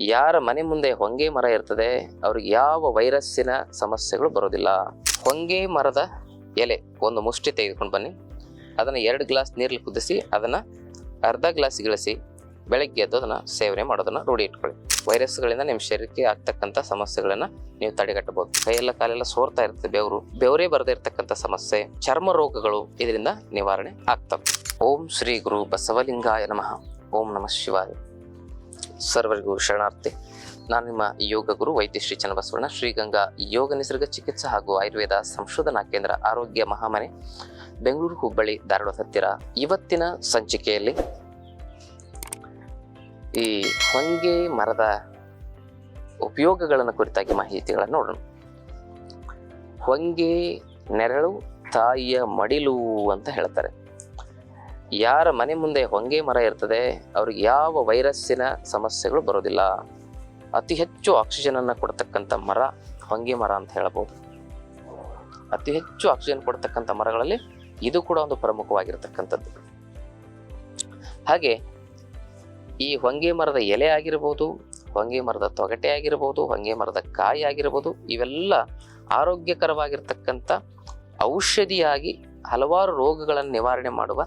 ಯಾರ ಮನೆ ಮುಂದೆ ಹೊಂಗೆ ಮರ ಇರ್ತದೆ, ಅವ್ರಿಗೆ ಯಾವ ವೈರಸ್ಸಿನ ಸಮಸ್ಯೆಗಳು ಬರೋದಿಲ್ಲ. ಹೊಂಗೆ ಮರದ ಎಲೆ, ಒಂದು ಮುಷ್ಟಿ ತೆಗೆದುಕೊಂಡು ಬನ್ನಿ. ಅದನ್ನು ಎರಡು ಗ್ಲಾಸ್ ನೀರಲ್ಲಿ ಕುದಿಸಿ, ಅದನ್ನು ಅರ್ಧ ಗ್ಲಾಸ್ ಗಿಳಿಸಿ ಬೆಳಗ್ಗೆ ಎದ್ದು ಅದನ್ನು ಸೇವನೆ ಮಾಡೋದನ್ನು ರೂಢಿ ಇಟ್ಕೊಳ್ಳಿ. ವೈರಸ್ಗಳಿಂದ ನಿಮ್ಮ ಶರೀರಕ್ಕೆ ಆಗ್ತಕ್ಕಂಥ ಸಮಸ್ಯೆಗಳನ್ನು ನೀವು ತಡೆಗಟ್ಟಬಹುದು. ಕೈಯೆಲ್ಲ ಕಾಲೆಲ್ಲ ಸೋರ್ತಾ ಇರ್ತದೆ ಬೆವರು. ಬೆವರೇ ಬರದೇ ಇರತಕ್ಕಂಥ ಸಮಸ್ಯೆ, ಚರ್ಮ ರೋಗಗಳು ಇದರಿಂದ ನಿವಾರಣೆ ಆಗ್ತವೆ. ಓಂ ಶ್ರೀ ಗುರು ಬಸವಲಿಂಗಾಯ ನಮಃ. ಓಂ ನಮಃ ಶಿವಾಯ. ಸರ್ವರಿಗೂ ಶರಣಾರ್ಥಿ. ನಾನು ನಿಮ್ಮ ಯೋಗ ಗುರು ವೈದ್ಯ ಶ್ರೀ ಚನ್ನಬಸವಣ್ಣ. ಶ್ರೀಗಂಗಾ ಯೋಗ ನಿಸರ್ಗ ಚಿಕಿತ್ಸಾ ಹಾಗೂ ಆಯುರ್ವೇದ ಸಂಶೋಧನಾ ಕೇಂದ್ರ ಆರೋಗ್ಯ ಮಹಾಮನೆ ಬೆಂಗಳೂರು ಹುಬ್ಬಳ್ಳಿ, ಧಾರವಾಡ ಹತ್ತಿರ ಇವತ್ತಿನ ಸಂಚಿಕೆಯಲ್ಲಿ ಈ ಹೊಂಗೆ ಮರದ ಉಪಯೋಗಗಳನ್ನು ಕುರಿತಾಗಿ ಮಾಹಿತಿಗಳನ್ನು ನೋಡೋಣ. ಹೊಂಗೆ ನೆರಳು, ತಾಯಿಯ ಮಡಿಲು ಅಂತ ಹೇಳ್ತಾರೆ. ಯಾರ ಮನೆ ಮುಂದೆ ಹೊಂಗೆ ಮರ ಇರ್ತದೆ, ಅವ್ರಿಗೆ ಯಾವ ವೈರಸ್ಸಿನ ಸಮಸ್ಯೆಗಳು ಬರೋದಿಲ್ಲ. ಅತಿ ಹೆಚ್ಚು ಆಕ್ಸಿಜನ್ ಅನ್ನ ಕೊಡ್ತಕ್ಕಂಥ ಮರ ಹೊಂಗೆ ಮರ ಅಂತ ಹೇಳಬಹುದು ಅತಿ ಹೆಚ್ಚು ಆಕ್ಸಿಜನ್ ಕೊಡ್ತಕ್ಕಂಥ ಮರಗಳಲ್ಲಿ ಇದು ಕೂಡ ಒಂದು ಪ್ರಮುಖವಾಗಿರ್ತಕ್ಕಂಥದ್ದು. ಹಾಗೆ ಈ ಹೊಂಗೆ ಮರದ ಎಲೆ ಆಗಿರ್ಬೋದು, ಹೊಂಗೆ ಮರದ ತೊಗಟೆ ಆಗಿರ್ಬೋದು, ಹೊಂಗೆ ಮರದ ಕಾಯಿ ಆಗಿರ್ಬೋದು, ಇವೆಲ್ಲ ಆರೋಗ್ಯಕರವಾಗಿರ್ತಕ್ಕಂಥ ಔಷಧಿಯಾಗಿ ಹಲವಾರು ರೋಗಗಳನ್ನು ನಿವಾರಣೆ ಮಾಡುವ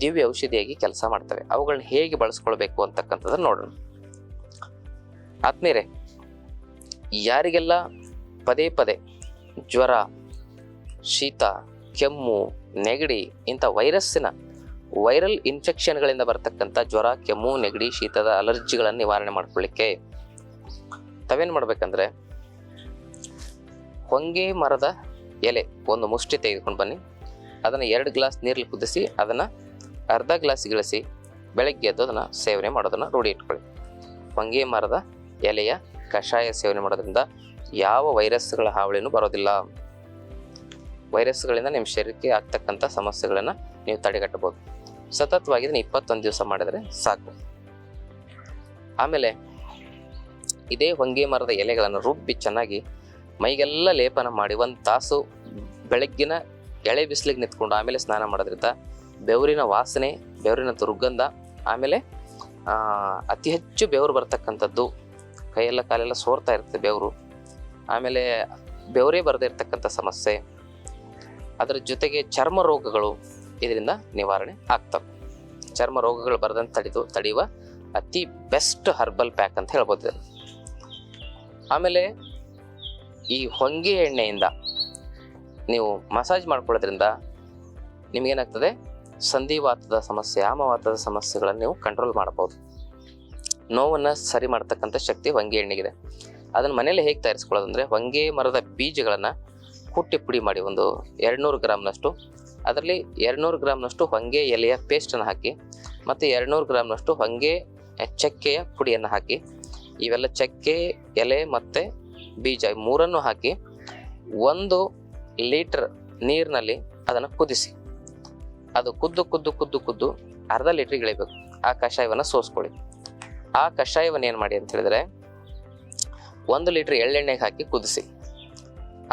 ದಿವ್ಯ ಔಷಧಿಯಾಗಿ ಕೆಲಸ ಮಾಡ್ತವೆ. ಅವುಗಳನ್ನ ಹೇಗೆ ಬಳಸ್ಕೊಳ್ಬೇಕು ಅಂತಕ್ಕಂಥದ್ದನ್ನ ನೋಡೋಣ. ಆತ್ಮೀಯರೇ, ಯಾರಿಗೆಲ್ಲ ಪದೇ ಪದೇ ಜ್ವರ, ಶೀತ, ಕೆಮ್ಮು, ನೆಗಡಿ ಇಂಥ ವೈರಸ್ಸಿನ ವೈರಲ್ ಇನ್ಫೆಕ್ಷನ್ಗಳಿಂದ ಬರ್ತಕ್ಕಂಥ ಜ್ವರ, ಕೆಮ್ಮು, ನೆಗಡಿ, ಶೀತದ ಅಲರ್ಜಿಗಳನ್ನು ನಿವಾರಣೆ ಮಾಡ್ಕೊಳ್ಳಿಕ್ಕೆ ತಾವೇನು ಮಾಡ್ಬೇಕಂದ್ರೆ, ಹೊಂಗೆ ಮರದ ಎಲೆ ಒಂದು ಮುಷ್ಟಿ ತೆಗೆದುಕೊಂಡು ಬನ್ನಿ. ಅದನ್ನು ಎರಡು ಗ್ಲಾಸ್ ನೀರಲ್ಲಿ ಕುದಿಸಿ ಅದನ್ನು ಅರ್ಧ ಗ್ಲಾಸ್ ಗಳಿಸಿ ಬೆಳಗ್ಗೆ ಎದ್ದು ಅದನ್ನು ಸೇವನೆ ಮಾಡೋದನ್ನು ರೂಢಿ ಇಟ್ಕೊಳ್ಳಿ. ಹೊಂಗೆ ಮರದ ಎಲೆಯ ಕಷಾಯ ಸೇವನೆ ಮಾಡೋದ್ರಿಂದ ಯಾವ ವೈರಸ್ಗಳ ಹಾವಳಿನೂ ಬರೋದಿಲ್ಲ. ವೈರಸ್ಗಳಿಂದ ನಿಮ್ಮ ಶರೀರಕ್ಕೆ ಆಗ್ತಕ್ಕಂಥ ಸಮಸ್ಯೆಗಳನ್ನು ನೀವು ತಡೆಗಟ್ಟಬಹುದು. ಸತತವಾಗಿ ಇದನ್ನು ಇಪ್ಪತ್ತೊಂದು ದಿವಸ ಮಾಡಿದರೆ ಸಾಕು. ಆಮೇಲೆ ಇದೇ ಹೊಂಗೆ ಮರದ ಎಲೆಗಳನ್ನು ರುಬ್ಬಿ ಚೆನ್ನಾಗಿ ಮೈಗೆಲ್ಲ ಲೇಪನ ಮಾಡಿ ಒಂದು ತಾಸು ಬೆಳಗ್ಗಿನ ಎಳೆ ಬಿಸಿಲಿಗೆ ನಿಂತ್ಕೊಂಡು ಆಮೇಲೆ ಸ್ನಾನ ಮಾಡೋದ್ರಿಂದ ಬೆವರಿನ ವಾಸನೆ, ಬೆವರಿನ ದುರ್ಗಂಧ, ಆಮೇಲೆ ಅತಿ ಹೆಚ್ಚು ಬೆವರು ಬರ್ತಕ್ಕಂಥದ್ದು, ಕೈಯೆಲ್ಲ ಕಾಲೆಲ್ಲ ಸೋರ್ತಾ ಇರ್ತದೆ ಬೆವರು. ಆಮೇಲೆ ಬೆವರೇ ಬರದೇ ಇರತಕ್ಕಂಥ ಸಮಸ್ಯೆ. ಅದರ ಜೊತೆಗೆ ಚರ್ಮ ರೋಗಗಳು ಇದರಿಂದ ನಿವಾರಣೆ ಆಗ್ತವೆ. ಚರ್ಮ ರೋಗಗಳು ಬರದಂತೆ ತಡೆದು, ತಡೆಯುವ ಅತಿ ಬೆಸ್ಟ್ ಹರ್ಬಲ್ ಪ್ಯಾಕ್ ಅಂತ ಹೇಳ್ಬೋದು. ಆಮೇಲೆ ಈ ಹೊಂಗೆ ಎಣ್ಣೆಯಿಂದ ನೀವು ಮಸಾಜ್ ಮಾಡ್ಕೊಳ್ಳೋದ್ರಿಂದ ನಿಮಗೇನಾಗ್ತದೆ? ಸಂಧಿವಾತದ ಸಮಸ್ಯೆ, ಆಮವಾತದ ಸಮಸ್ಯೆಗಳನ್ನು ನೀವು ಕಂಟ್ರೋಲ್ ಮಾಡಬಹುದು. ನೋವನ್ನು ಸರಿ ಮಾಡ್ತಕ್ಕಂಥ ಶಕ್ತಿ ಹೊಂಗೆ ಎಣ್ಣೆಗಿದೆ. ಅದನ್ನು ಮನೇಲಿ ಹೇಗೆ ತಯಾರಿಸ್ಕೊಳ್ಳೋದಂದ್ರೆ ಹೊಂಗೆ ಮರದ ಬೀಜಗಳನ್ನು ಕುಟ್ಟಿ ಪುಡಿ ಮಾಡಿ ಒಂದು ಎರಡುನೂರು ಗ್ರಾಮ್ನಷ್ಟು, ಅದರಲ್ಲಿ ಎರಡುನೂರು ಗ್ರಾಮ್ನಷ್ಟು ಹೊಂಗೆ ಎಲೆಯ ಪೇಸ್ಟನ್ನು ಹಾಕಿ ಮತ್ತು ಎರಡುನೂರು ಗ್ರಾಮ್ನಷ್ಟು ಹೊಂಗೆ ಚಕ್ಕೆಯ ಪುಡಿಯನ್ನು ಹಾಕಿ, ಇವೆಲ್ಲ ಚಕ್ಕೆ, ಎಲೆ ಮತ್ತು ಬೀಜ ಮೂರನ್ನು ಹಾಕಿ ಒಂದು ಲೀಟರ್ ನೀರಿನಲ್ಲಿ ಅದನ್ನು ಕುದಿಸಿ. ಅದು ಕುದ್ದು ಕುದ್ದು ಕುದ್ದು ಕುದ್ದು ಅರ್ಧ ಲೀಟ್ರಿಗೆ ಇಳಿಬೇಕು. ಆ ಕಷಾಯವನ್ನು ಸೋಸ್ಕೊಳ್ಳಿ. ಆ ಕಷಾಯವನ್ನು ಏನು ಮಾಡಿ ಅಂತ ಹೇಳಿದ್ರೆ ಒಂದು ಲೀಟ್ರ್ ಎಳ್ಳೆಣ್ಣೆಗೆ ಹಾಕಿ ಕುದಿಸಿ.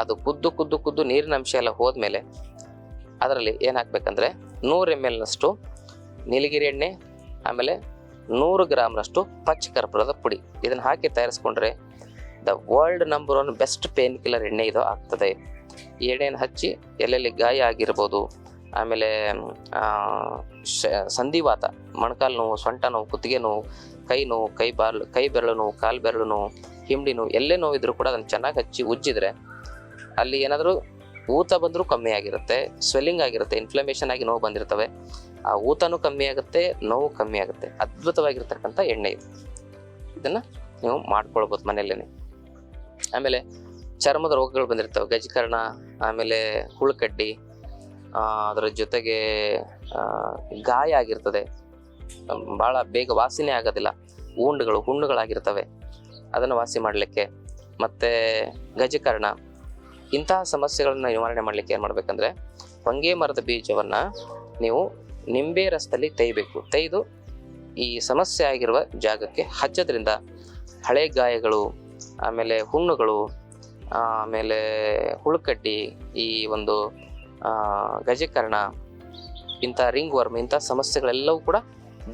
ಅದು ಕುದ್ದು ಕುದ್ದು ಕುದ್ದು ನೀರಿನ ಅಂಶ ಎಲ್ಲ ಹೋದ್ಮೇಲೆ ಅದರಲ್ಲಿ ಏನು ಹಾಕ್ಬೇಕಂದ್ರೆ ನೂರು ಎಂ ಎಲ್ನಷ್ಟು ನೀಲಗಿರಿ ಎಣ್ಣೆ, ಆಮೇಲೆ ನೂರು ಗ್ರಾಮ್ನಷ್ಟು ಪಚ್ಚ ಕರ್ಪೂರದ ಪುಡಿ. ಇದನ್ನು ಹಾಕಿ ತಯಾರಿಸ್ಕೊಂಡ್ರೆ the world number one best pain killer ಎಣ್ಣೆ ಇದು ಆಗ್ತದೆ. ಎಣ್ಣೆಯನ್ನು ಹಚ್ಚಿ ಎಲ್ಲೆಲ್ಲಿ ಗಾಯ ಆಗಿರ್ಬೋದು ಆಮೇಲೆ ಸಂಧಿವಾತ, ಮೊಣಕಾಲು ನೋವು, ಸೊಂಟ ನೋವು, ಕುತ್ತಿಗೆ ನೋವು, ಕೈ ನೋವು, ಕೈ ಬಾಲ್, ಕೈ ಬೆರಳು ನೋವು, ಕಾಲು ಬೆರಳು ನೋವು, ಹಿಂಡಿ ನೋವು, ಎಲ್ಲೇ ನೋವಿದ್ರು ಕೂಡ ಅದನ್ನು ಚೆನ್ನಾಗಿ ಹಚ್ಚಿ ಉಜ್ಜಿದ್ರೆ ಅಲ್ಲಿ ಏನಾದರೂ ಊತ ಬಂದರೂ ಕಮ್ಮಿ ಆಗಿರುತ್ತೆ ಸ್ವೆಲ್ಲಿಂಗ್ ಆಗಿರುತ್ತೆ ಇನ್ಫ್ಲಮೇಷನ್ ಆಗಿ ನೋವು ಬಂದಿರ್ತವೆ. ಆ ಊತನೂ ಕಮ್ಮಿ ಆಗುತ್ತೆ, ನೋವು ಕಮ್ಮಿ ಆಗುತ್ತೆ. ಅದ್ಭುತವಾಗಿರ್ತಕ್ಕಂಥ ಎಣ್ಣೆ ಇದು. ಇದನ್ನು ನೀವು ಮಾಡ್ಕೊಳ್ಬೋದು ಮನೆಯಲ್ಲೇ ಆಮೇಲೆ ಚರ್ಮದ ರೋಗಗಳು ಬಂದಿರ್ತವೆ, ಗಜಕರ್ಣ, ಆಮೇಲೆ ಹುಳುಕಡ್ಡಿ ಅದರ ಜೊತೆಗೆ ಗಾಯ ಆಗಿರ್ತದೆ. ಭಾಳ ಬೇಗ ವಾಸಿನೇ ಆಗೋದಿಲ್ಲ. ಉಂಡುಗಳು ಹುಣ್ಣುಗಳಾಗಿರ್ತವೆ ಅದನ್ನು ವಾಸಿ ಮಾಡಲಿಕ್ಕೆ. ಮತ್ತು ಗಜಕರ್ಣ. ಇಂತಹ ಸಮಸ್ಯೆಗಳನ್ನ ನಿವಾರಣೆ ಮಾಡಲಿಕ್ಕೆ ಏನು ಮಾಡಬೇಕಂದ್ರೆ, ಹೊಂಗೆ ಮರದ ಬೀಜವನ್ನು ನೀವು ನಿಂಬೆ ರಸದಲ್ಲಿ ತೇಯ್ಬೇಕು ತೆಯ್ದು ಈ ಸಮಸ್ಯೆ ಆಗಿರುವ ಜಾಗಕ್ಕೆ ಹಚ್ಚೋದ್ರಿಂದ ಹಳೆ ಗಾಯಗಳು, ಆಮೇಲೆ ಹುಣ್ಣುಗಳು, ಆಮೇಲೆ ಹುಳುಕಡ್ಡಿ ಈ ಒಂದು ಗಜಕರ್ಣ, ಇಂಥ ರಿಂಗ್ ವರ್ಮ್, ಇಂಥ ಸಮಸ್ಯೆಗಳೆಲ್ಲವೂ ಕೂಡ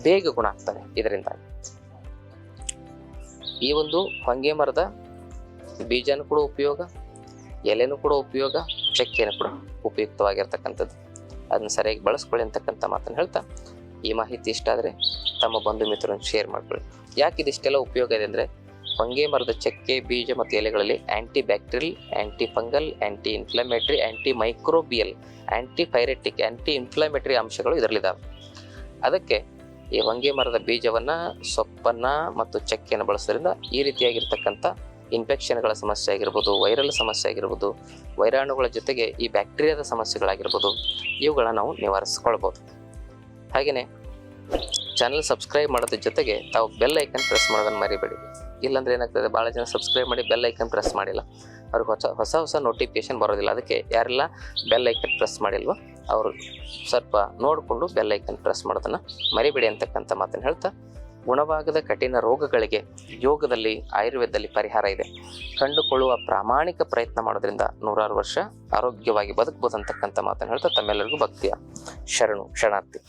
ಬೇಗ ಗುಣ ಆಗ್ತವೆ ಇದರಿಂದ ಈ ಒಂದು ಹೊಂಗೆ ಮರದ ಬೀಜನೂ ಕೂಡ ಉಪಯೋಗ, ಎಲೆನೂ ಕೂಡ ಉಪಯೋಗ, ಚಕ್ಕೆನೂ ಕೂಡ ಉಪಯುಕ್ತವಾಗಿರ್ತಕ್ಕಂಥದ್ದು. ಅದನ್ನು ಸರಿಯಾಗಿ ಬಳಸ್ಕೊಳ್ಳಿ ಅಂತಕ್ಕಂಥ ಮಾತನ್ನು ಹೇಳ್ತಾ ಈ ಮಾಹಿತಿ ಇಷ್ಟ ಆದರೆ ತಮ್ಮ ಬಂಧು ಮಿತ್ರರನ್ನು ಶೇರ್ ಮಾಡ್ಕೊಳ್ಳಿ. ಯಾಕೆ ಇದಿಷ್ಟೆಲ್ಲ ಉಪಯೋಗ ಇದೆ ಅಂದರೆ ಹೊಂಗೆ ಮರದ ಚಕ್ಕೆ, ಬೀಜ ಮತ್ತು ಎಲೆಗಳಲ್ಲಿ antibacterial antifungal anti inflammatory antimicrobial antipyretic anti inflammatory ಅಂಶಗಳು ಇದರಲ್ಲಿದ್ದಾವೆ. ಅದಕ್ಕೆ ಈ ಹೊಂಗೆ ಮರದ ಬೀಜವನ್ನ, ಸೊಪ್ಪನ್ನ ಮತ್ತು ಚಕ್ಕೆಯನ್ನು ಬಳಸೋದ್ರಿಂದ ಈ ರೀತಿಯಾಗಿರ್ತಕ್ಕಂಥ ಇನ್ಫೆಕ್ಷನ್ಗಳ ಸಮಸ್ಯೆ ಆಗಿರ್ಬೋದು ವೈರಲ್ ಸಮಸ್ಯೆ ಆಗಿರ್ಬೋದು, ವೈರಾಣುಗಳ ಜೊತೆಗೆ ಈ ಬ್ಯಾಕ್ಟೀರಿಯಾದ ಸಮಸ್ಯೆಗಳಾಗಿರ್ಬೋದು, ಇವುಗಳನ್ನು ನಾವು ನಿವಾರಿಸ್ಕೊಳ್ಬೋದು. ಹಾಗೆಯೇ ಚಾನಲ್ ಸಬ್ಸ್ಕ್ರೈಬ್ ಮಾಡೋದ್ರ ಜೊತೆಗೆ ತಾವು ಬೆಲ್ ಐಕನ್ ಪ್ರೆಸ್ ಮಾಡೋದನ್ನು ಮರಿಬೇಡಿ. ಇಲ್ಲಾಂದ್ರೆ ಏನಾಗ್ತದೆ ಭಾಳ ಜನ ಸಬ್ಸ್ಕ್ರೈಬ್ ಮಾಡಿ ಬೆಲ್ ಐಕನ್ ಪ್ರೆಸ್ ಮಾಡಿಲ್ಲ. ಅವ್ರಿಗೆ ಹೊಸ ಹೊಸ ಹೊಸ ನೋಟಿಫಿಕೇಶನ್ ಬರೋದಿಲ್ಲ. ಅದಕ್ಕೆ ಯಾರೆಲ್ಲ ಬೆಲ್ ಐಕನ್ ಪ್ರೆಸ್ ಮಾಡಿಲ್ವೋ ಅವರು ಸ್ವಲ್ಪ ನೋಡಿಕೊಂಡು ಬೆಲ್ ಐಕನ್ ಪ್ರೆಸ್ ಮಾಡೋದನ್ನು ಮರಿಬೇಡಿ ಅಂತಕ್ಕಂಥ ಮಾತನ್ನು ಹೇಳ್ತಾ, ಗುಣವಾಗದ ಕಠಿಣ ರೋಗಗಳಿಗೆ ಯೋಗದಲ್ಲಿ, ಆಯುರ್ವೇದದಲ್ಲಿ ಪರಿಹಾರ ಇದೆ. ಕಂಡುಕೊಳ್ಳುವ ಪ್ರಾಮಾಣಿಕ ಪ್ರಯತ್ನ ಮಾಡೋದ್ರಿಂದ ನೂರಾರು ವರ್ಷ ಆರೋಗ್ಯವಾಗಿ ಬದುಕಬಹುದು ಅಂತಕ್ಕಂಥ ಮಾತನ್ನು ಹೇಳ್ತಾ ತಮ್ಮೆಲ್ಲರಿಗೂ ಭಕ್ತಿಯ ಶರಣು, ಶರಣಾರ್ಥಿ.